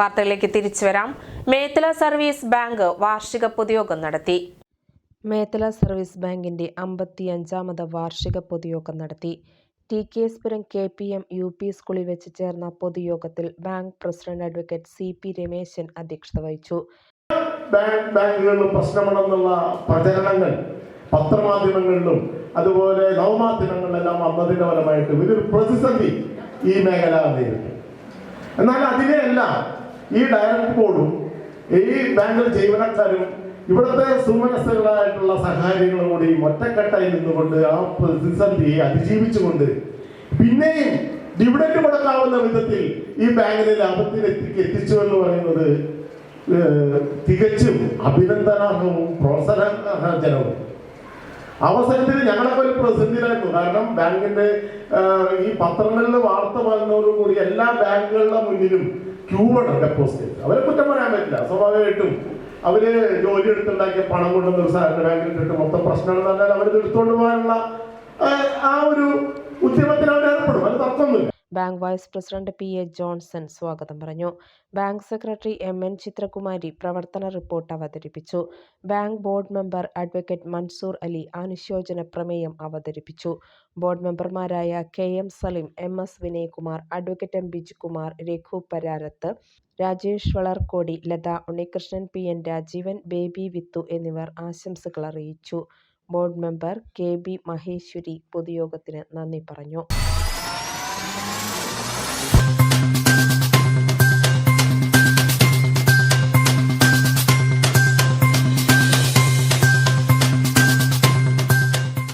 വാർത്തകളിലേക്ക് തിരിച്ചു വരാം. മേത്തല സർവീസ് ബാങ്ക് വാർഷിക പൊതുയോഗം നടത്തി. മേത്തല സർവീസ് ബാങ്കിന്റെ അമ്പത്തിയഞ്ചാമത് വാർഷിക പൊതുയോഗം നടത്തി. T K S Puram K P M U P സ്കൂളിൽ വെച്ച് ചേർന്ന പൊതുയോഗത്തിൽ bank president advocate C P Rameshan അധ്യക്ഷത വഹിച്ചു. പ്രശ്നമുണ്ടെന്നുള്ള പ്രചരണങ്ങൾ പത്രമാധ്യമങ്ങളിലും അതുപോലെ നവമാധ്യമങ്ങളിലെല്ലാം വന്നതിന്റെ ഫലമായിട്ട് ഇതൊരു പ്രതിസന്ധി ഈ മേഖല നേരിട്ടു. എന്നാൽ അതിനെയെല്ലാം ഈ ഡയറക്ട് ബോർഡും ഈ ബാങ്കിലെ ജീവനക്കാരും ഇവിടുത്തെ സുമനസ്സുകളായിട്ടുള്ള സഹായങ്ങളും കൂടി ഒറ്റക്കെട്ടായി നിന്നുകൊണ്ട് ആ പ്രതിസന്ധിയെ അതിജീവിച്ചുകൊണ്ട് പിന്നെയും ഡിവിഡൻഡ് മുടക്കാവുന്ന വിധത്തിൽ ഈ ബാങ്കിനെ ലാഭത്തിലെത്തിക്ക് എത്തിച്ചു എന്ന് പറയുന്നത് തികച്ചും അഭിനന്ദനാർഹവും പ്രോത്സാഹനജനവും. അവസരത്തിൽ ഞങ്ങളൊക്കെ ഒരു പ്രതിസന്ധിയിലായിരുന്നു. കാരണം ബാങ്കിന്റെ ഈ പത്രങ്ങളിൽ വാർത്ത വരുന്നതോടുകൂടി എല്ലാ ബാങ്കുകളുടെ മുന്നിലും ആണ് ഡെപ്പോസിറ്റ് അവരെ കുറ്റം പറയാൻ പറ്റില്ല. സ്വാഭാവികമായിട്ടും അവർ ജോലി എടുത്തുണ്ടാക്കിയ പണം കൊണ്ടുവന്ന് ഒരു ബാങ്കിൽ ഇട്ടിട്ട് മൊത്തം പ്രശ്നമാണെന്ന് പറഞ്ഞാൽ അവരിത് എടുത്തുകൊണ്ട് പോകാനുള്ള ആ ഒരു ഉദ്യമത്തിൽ അവർ bank vice president P A Johnson സ്വാഗതം പറഞ്ഞു. Bank secretary M N Chithrakumari പ്രവർത്തന റിപ്പോർട്ട് അവതരിപ്പിച്ചു. Bank board member advocate Mansoor Ali അനുശോചന പ്രമേയം അവതരിപ്പിച്ചു. ബോർഡ് മെമ്പർമാരായ K M Saleem M S Vinayakumar advocate M Bijukumar Raghu Pararath Rajesh Valarkodi Latha Unnikrishnan P N Rajeevan Baby Vithu എന്നിവർ ആശംസകൾ അറിയിച്ചു. Board member K B Maheshwari പൊതുയോഗത്തിന് നന്ദി പറഞ്ഞു.